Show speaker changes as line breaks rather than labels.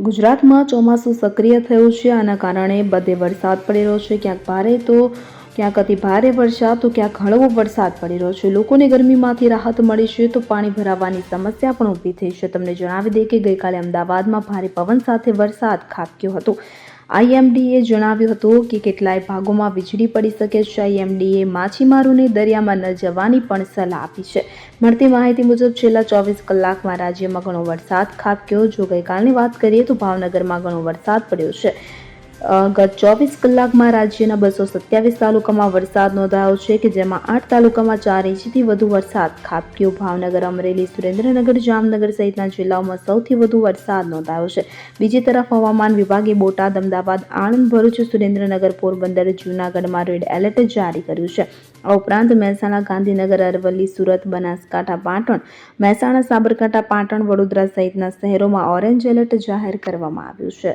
ગુજરાતમાં ચોમાસું સક્રિય થયું છે આના કારણે બધે વરસાદ પડી રહ્યો છે. ક્યાંક ભારે તો, ક્યાંક અતિ ભારે વરસાદ, તો ક્યાંક હળવો વરસાદ પડી રહ્યો છે. લોકોને ગરમીમાંથી રાહત મળી છે, તો પાણી ભરાવાની સમસ્યા પણ ઊભી થઈ છે. તમને જણાવી દઈએ કે ગઈકાલે અમદાવાદમાં ભારે પવન સાથે વરસાદ ખાબક્યો હતો. આઈએમડીએ જણાવ્યું હતું કે કેટલાય ભાગોમાં વીજળી પડી શકે છે. આઈએમડીએ માછીમારોને દરિયામાં ન જવાની પણ સલાહ આપી છે. મળતી માહિતી મુજબ છેલ્લા ચોવીસ કલાકમાં રાજ્યમાં ઘણો વરસાદ ખાબક્યો. જો ગઈકાલની વાત કરીએ તો ભાવનગરમાં ઘણો વરસાદ પડ્યો છે. ગત ચોવીસ કલાકમાં રાજ્યના બસો સત્યાવીસ તાલુકામાં વરસાદ નોંધાયો છે કે જેમાં આઠ તાલુકામાં ચાર ઇંચથી વધુ વરસાદ, ખાબક્યો ભાવનગર, અમરેલી, સુરેન્દ્રનગર, જામનગર સહિતના જિલ્લાઓમાં સૌથી વધુ વરસાદ નોંધાયો છે. બીજી તરફ હવામાન વિભાગે બોટાદ, અમદાવાદ, આણંદ, ભરૂચ, સુરેન્દ્રનગર, પોરબંદર, જૂનાગઢમાં રેડ એલર્ટ જારી કર્યું છે. આ ઉપરાંત મહેસાણા, ગાંધીનગર, અરવલ્લી, સુરત, બનાસકાંઠા, પાટણ, મહેસાણા, સાબરકાંઠા, પાટણ, વડોદરા સહિતના શહેરોમાં ઓરેન્જ એલર્ટ જાહેર કરવામાં આવ્યું છે.